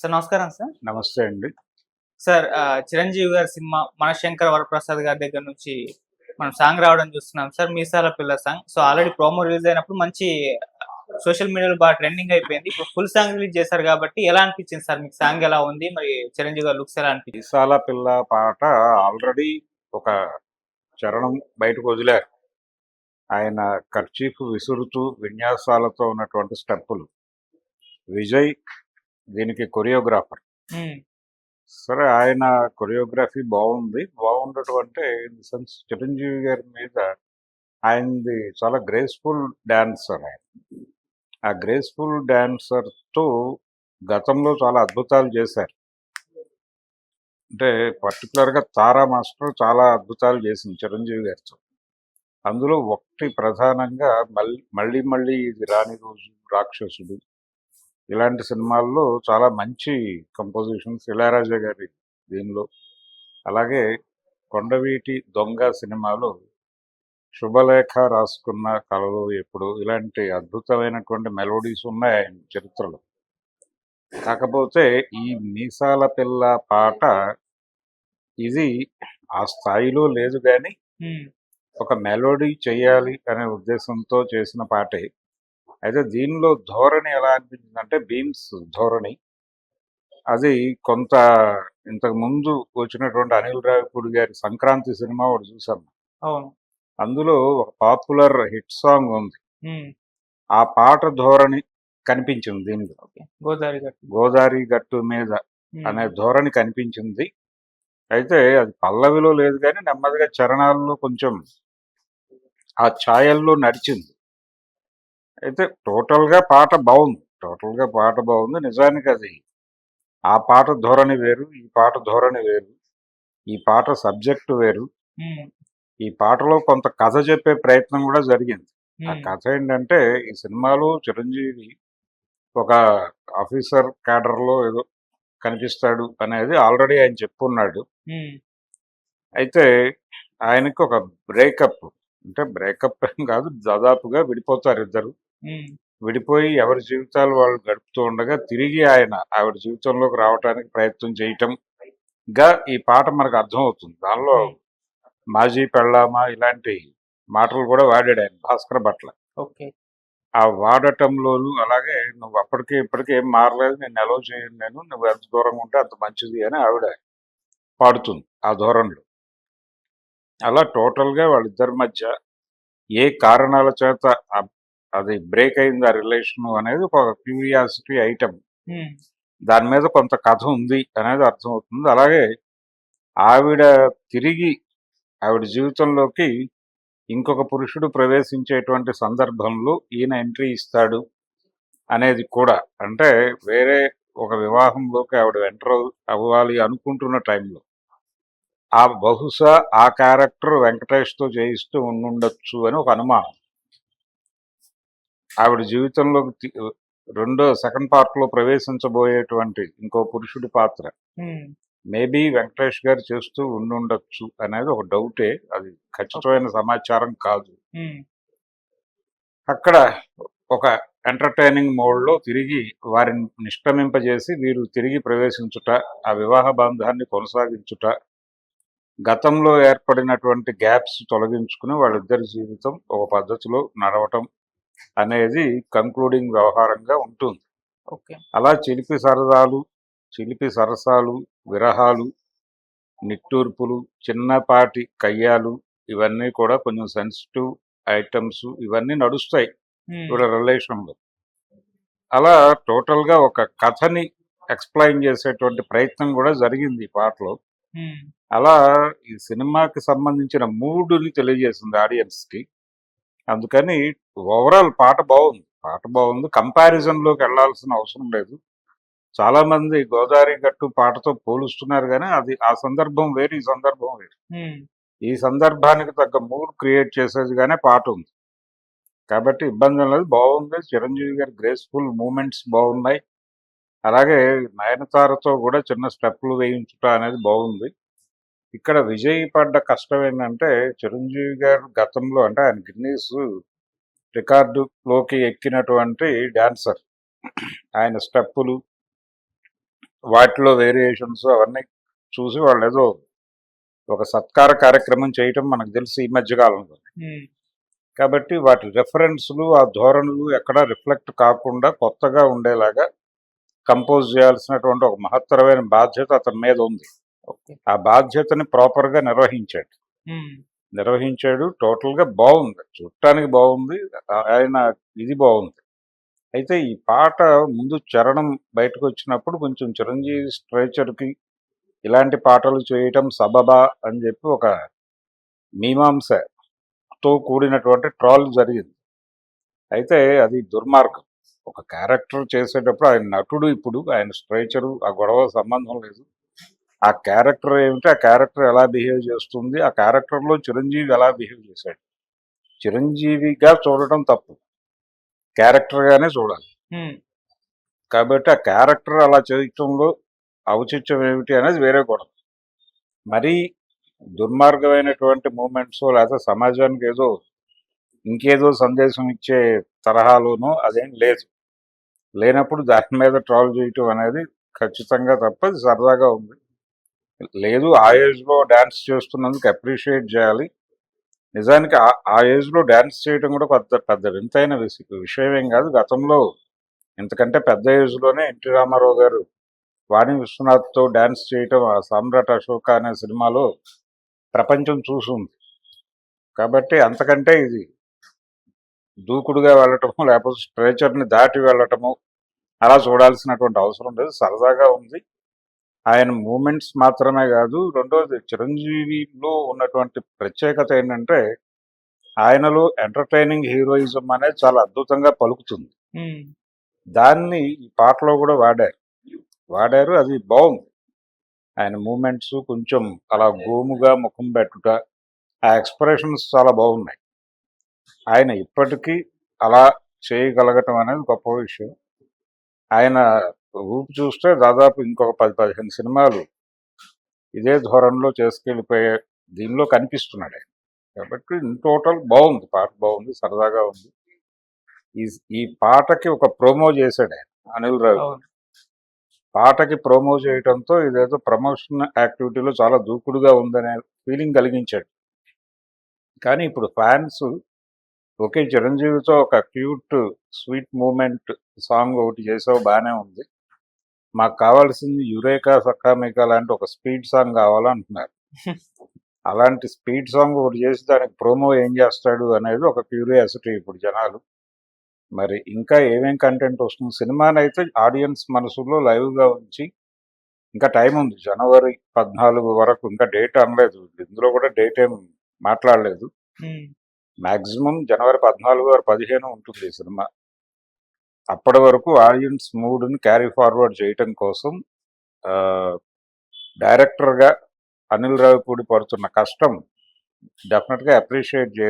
Sir నమస్కారం sir. నమస్తే అండి. సార్ చిరంజీవి గారి సినిమా మనశంకర్ వరప్రసాద్ గారి దగ్గర నుంచి మనం సాంగ్ రావడం చూస్తున్నాం sir Meesaala Pilla song. So already promo release అయినప్పుడు మంచి సోషల్ మీడియాలో బాగా ట్రెండింగ్ అయిపోయింది. ఇప్పుడు ఫుల్ సాంగ్ రిలీజ్ చేశారు కాబట్టి ఎలా అనిపించింది సార్? మీకు సాంగ్ ఎలా ఉంది? మరి చిరంజీవి గారి లుక్స్ ఎలా అనిపించింది? విశాల పిల్ల పాట ఆల్రెడీ ఒక చరణం బయటకు వదిలారు. ఆయన ఖర్చీఫ్ విసురుతూ విన్యాసాలతో ఉన్నటువంటి స్టెప్పులు. విజయ్ దీనికి కొరియోగ్రాఫర్. సరే ఆయన కొరియోగ్రఫీ బాగుంది. బాగుండటం అంటే ఇన్ ది సెన్స్ చిరంజీవి గారి మీద ఆయనది చాలా గ్రేస్ఫుల్ డాన్సర్ ఆయన. ఆ గ్రేస్ఫుల్ డాన్సర్తో గతంలో చాలా అద్భుతాలు చేశారు. అంటే పర్టికులర్గా తారా మాస్టర్ చాలా అద్భుతాలు చేసింది చిరంజీవి గారితో. అందులో ఒకటి ప్రధానంగా మళ్ళీ మళ్ళీ మళ్ళీ ఇది రాని రోజు రాక్షసుడు ఇలాంటి సినిమాల్లో చాలా మంచి కంపోజిషన్స్ ఇళయరాజా గారి దీనిలో. అలాగే కొండవీటి దొంగ సినిమాలో శుభలేఖ రాసుకున్న కళలు ఎప్పుడు ఇలాంటి అద్భుతమైనటువంటి మెలోడీస్ ఉన్నాయి ఆయన చరిత్రలో. కాకపోతే ఈ మీసాల పిల్ల పాట ఇది ఆ స్థాయిలో లేదు కానీ ఒక మెలోడీ చేయాలి అనే ఉద్దేశంతో చేసిన పాటే. అయితే దీనిలో ధోరణి ఎలా అనిపించింది అంటే బీమ్స్ ధోరణి. అది కొంత ఇంతకు ముందు వచ్చినటువంటి అనిల్ రావిపూడి గారి సంక్రాంతి సినిమా ఒకటి అవును. అందులో ఒక పాపులర్ హిట్ సాంగ్ ఉంది. ఆ పాట ధోరణి కనిపించింది దీనిలో. గోదావరి గట్టు. గోదావరి గట్టు మీద అనే ధోరణి కనిపించింది. అయితే అది పల్లవిలో లేదు కానీ నెమ్మదిగా చరణాల్లో కొంచెం ఆ ఛాయల్లో నడిచింది. అయితే టోటల్గా పాట బాగుంది టోటల్గా పాట బాగుంది నిజానికి అది ఆ పాట ధోరణి వేరు ఈ పాట ధోరణి వేరు ఈ పాట సబ్జెక్ట్ వేరు. ఈ పాటలో కొంత కథ చెప్పే ప్రయత్నం కూడా జరిగింది. ఆ కథ ఏంటంటే ఈ సినిమాలో చిరంజీవి ఒక ఆఫీసర్ క్యాడర్లో ఏదో కనిపిస్తాడు అనేది ఆల్రెడీ ఆయన చెప్పున్నాడు. అయితే ఆయనకి ఒక బ్రేకప్ అంటే బ్రేకప్ ఏం కాదు దాదాపుగా విడిపోతారు ఇద్దరు. విడిపోయి ఎవరి జీవితాలు వాళ్ళు గడుపుతూ ఉండగా తిరిగి ఆయన ఆవిడ జీవితంలోకి రావడానికి ప్రయత్నం చేయటం గా ఈ పాట మనకు అర్థమవుతుంది. దానిలో మాజీ పెళ్ళామా ఇలాంటి మాటలు కూడా వాడాడు ఆయన భాస్కర్ భట్ల. ఓకే. ఆ వాడటంలోను అలాగే నువ్వు అప్పటికి ఇప్పటికీ ఏం మారలేదు నేను ఎలవ్ చేయను నేను నువ్వు ఎంత దూరంగా ఉంటే అంత మంచిది అని ఆవిడ పాడుతుంది ఆ ధోరణిలో. అలా టోటల్గా వాళ్ళిద్దరి మధ్య ఏ కారణాల చేత అది బ్రేక్ అయింది ఆ రిలేషన్ అనేది ఒక క్యూరియాసిటీ ఐటమ్ దాని మీద కొంత కథ ఉంది అనేది అర్థమవుతుంది. అలాగే ఆవిడ తిరిగి ఆవిడ జీవితంలోకి ఇంకొక పురుషుడు ప్రవేశించేటువంటి సందర్భంలో ఈయన ఎంట్రీ ఇస్తాడు అనేది కూడా. అంటే వేరే ఒక వివాహంలోకి ఆవిడ ఎంటర్ అవ్వాలి అనుకుంటున్న టైంలో ఆ బహుశా ఆ క్యారెక్టర్ వెంకటేష్తో చేయిస్తూ ఉండుండొచ్చు అని ఒక అనుమానం. ఆవిడ జీవితంలోకి తి- రెండో సెకండ్ పార్ట్లో ప్రవేశించబోయేటువంటి ఇంకో పురుషుడి పాత్ర. మేబీ వెంకటేష్ గారు చేస్తూ ఉండుండొచ్చు అనేది ఒక డౌటే. అది ఖచ్చితమైన సమాచారం కాదు. అక్కడ ఒక ఎంటర్టైనింగ్ మోడ్లో తిరిగి వారిని నిష్క్రమింపజేసి వీరు తిరిగి ప్రవేశించుట ఆ వివాహ బంధాన్ని కొనసాగించుట గతంలో ఏర్పడినటువంటి గ్యాప్స్ తొలగించుకుని వాళ్ళిద్దరి జీవితం ఒక పద్ధతిలో నడవటం అనేది కంక్లూడింగ్ వ్యవహారంగా ఉంటుంది. అలా చిలిపి సరదాలు చిలిపి సరసాలు విరహాలు నిట్టూర్పులు చిన్నపాటి కయ్యాలు ఇవన్నీ కూడా కొంచెం సెన్సిటివ్ ఐటమ్స్ ఇవన్నీ నడుస్తాయి ఇప్పుడు రిలేషన్లో అలా టోటల్గా ఒక కథని ఎక్స్ప్లెయిన్ చేసేటువంటి ప్రయత్నం కూడా జరిగింది ఈ పాటలో. అలా ఈ సినిమాకి సంబంధించిన మూడుని తెలియజేసింది ఆడియన్స్కి అందుకని ఓవరాల్ పాట బాగుంది. పాట బాగుంది. కంపారిజన్లోకి వెళ్ళాల్సిన అవసరం లేదు. చాలా మంది గోదావరి గట్టు పాటతో పోలుస్తున్నారు కానీ అది ఆ సందర్భం వేరు ఈ సందర్భం వేరు. ఈ సందర్భానికి తగ్గ మూడ్ క్రియేట్ చేసేదిగానే పాట ఉంది. కాబట్టి ఇబ్బంది లేదు. బాగుంది. చిరంజీవి గారి గ్రేస్ఫుల్ మూమెంట్స్ బాగున్నాయి. అలాగే నయనతారతో కూడా చిన్న స్టెప్లు వేయించుట అనేది బాగుంది. ఇక్కడ విజయ్ పడ్డ కష్టం ఏంటంటే చిరంజీవి గారు గతంలో అంటే ఆయన గిన్నీస్ రికార్డులోకి ఎక్కినటువంటి డాన్సర్. ఆయన స్టెప్పులు వాటిలో వేరియేషన్స్ అవన్నీ చూసి వాళ్ళు ఏదో ఒక సత్కార కార్యక్రమం చేయటం మనకు తెలిసి ఈ మధ్య కాలంలో. ఉమ్, కాబట్టి వాటి రెఫరెన్స్లు ఆ ధోరణులు ఎక్కడ రిఫ్లెక్ట్ కాకుండా కొత్తగా ఉండేలాగా కంపోజ్ చేయాల్సినటువంటి ఒక మహత్తరమైన బాధ్యత అతని మీద ఉంది. ఆ బాధ్యతని ప్రాపర్గా నిర్వహించాడు. ఉమ్, నిర్వహించాడు టోటల్గా బాగుంది చూడటానికి బాగుంది ఆయన ఇది బాగుంది అయితే ఈ పాట ముందు చరణం బయటకు వచ్చినప్పుడు కొంచెం చిరంజీవి స్ట్రేచర్కి ఇలాంటి పాటలు చేయటం సబబా అని చెప్పి ఒక మీమాంసతో కూడినటువంటి ట్రాల్ జరిగింది. అయితే అది దుర్మార్గం. ఒక క్యారెక్టర్ చేసేటప్పుడు ఆయన నటుడు ఇప్పుడు ఆయన స్ట్రేచరు ఆ గొడవ సంబంధం లేదు. ఆ క్యారెక్టర్ ఏమిటి? ఆ క్యారెక్టర్ ఎలా బిహేవ్ చేస్తుంది? ఆ క్యారెక్టర్లో చిరంజీవి ఎలా బిహేవ్ చేశాడు? చిరంజీవిగా చూడటం తప్పు. క్యారెక్టర్గానే చూడాలి. కాబట్టి ఆ క్యారెక్టర్ అలా చేయటంలో ఔచిత్యం ఏమిటి అనేది వేరే గొడవ. మరీ దుర్మార్గమైనటువంటి మూమెంట్స్ లేకపోతే సమాజానికి ఏదో ఇంకేదో సందేశం ఇచ్చే తరహాలోనూ అదేం లేదు. లేనప్పుడు దాని మీద ట్రాల్ చేయటం అనేది ఖచ్చితంగా తప్ప సరదాగా ఉంది. లేదు ఆ ఏజ్లో డ్యాన్స్ చేస్తున్నందుకు అప్రిషియేట్ చేయాలి. నిజానికి ఆ- ఏజ్లో డ్యాన్స్ చేయడం కూడా పెద్ద పెద్ద వింతైన విషయం ఏం కాదు. గతంలో ఇంతకంటే పెద్ద ఏజ్లోనే ఎన్టీ రామారావు గారు వాణి విశ్వనాథ్తో డ్యాన్స్ చేయటం ఆ సామ్రాట్ అశోక అనే సినిమాలో ప్రపంచం చూసింది. కాబట్టి అంతకంటే ఇది దూకుడుగా వెళ్ళటము లేకపోతే స్ట్రేచర్ని దాటి వెళ్ళటము అలా చూడాల్సినటువంటి అవసరం లేదు. సరదాగా ఉంది. ఆయన మూమెంట్స్ మాత్రమే కాదు రెండోది చిరంజీవిలో ఉన్నటువంటి ప్రత్యేకత ఏంటంటే ఆయనలో ఎంటర్టైనింగ్ హీరోయిజం అనేది చాలా అద్భుతంగా పలుకుతుంది. దాన్ని ఈ పాటలో కూడా వాడారు. వాడారు అది బాగుంది. ఆయన మూమెంట్స్ కొంచెం అలా గోముగా ముఖం పెట్టుట ఆ ఎక్స్ప్రెషన్స్ చాలా బాగున్నాయి. ఆయన ఇప్పటికీ అలా చేయగలగటం అనేది గొప్ప విషయం. ఆయన ఊపు చూస్తే దాదాపు ఇంకొక పది పదిహేను సినిమాలు ఇదే ధోరణిలో చేసుకెళ్ళిపోయే దీనిలో కనిపిస్తున్నాడు ఆయన. కాబట్టి ఇన్ టోటల్ బాగుంది పాట బాగుంది సరదాగా ఉంది. ఈ ఈ పాటకి ఒక ప్రోమో చేశాడు ఆయన అనిల్ రావు. పాటకి ప్రోమో చేయడంతో ఇదేదో ప్రమోషన్ యాక్టివిటీలో చాలా దూకుడుగా ఉందనే ఫీలింగ్ కలిగించాడు. కానీ ఇప్పుడు ఫ్యాన్స్ ఒకే చిరంజీవితో ఒక క్యూట్ స్వీట్ మూమెంట్ సాంగ్ ఒకటి చేసావు బాగానే ఉంది. మాకు కావాల్సింది యురేకా సక్కామికా లాంటి ఒక స్పీడ్ సాంగ్ కావాలంటున్నారు. అలాంటి స్పీడ్ సాంగ్ ఒకటి చేసి దానికి ప్రోమో ఏం చేస్తాడు అనేది ఒక క్యూరియాసిటీ ఇప్పుడు జనాలు. మరి ఇంకా ఏమేం కంటెంట్ వస్తుంది? సినిమాని అయితే ఆడియన్స్ మనసులో లైవ్గా ఉంచి ఇంకా టైం ఉంది. జనవరి పద్నాలుగు వరకు ఇంకా డేట్ అనలేదు. ఇందులో కూడా డేట్ ఏం మాట్లాడలేదు. మాక్సిమం జనవరి పద్నాలుగు ఆరు పదిహేను ఉంటుంది సినిమా. అప్పటి వరకు ఆడియన్స్ మూడ్ని క్యారీ ఫార్వర్డ్ చేయటం కోసం ఆ, డైరెక్టర్గా అనిల్ రావిపూడి పడుతున్న కష్టం డెఫినెట్గా అప్రిషియేట్ చే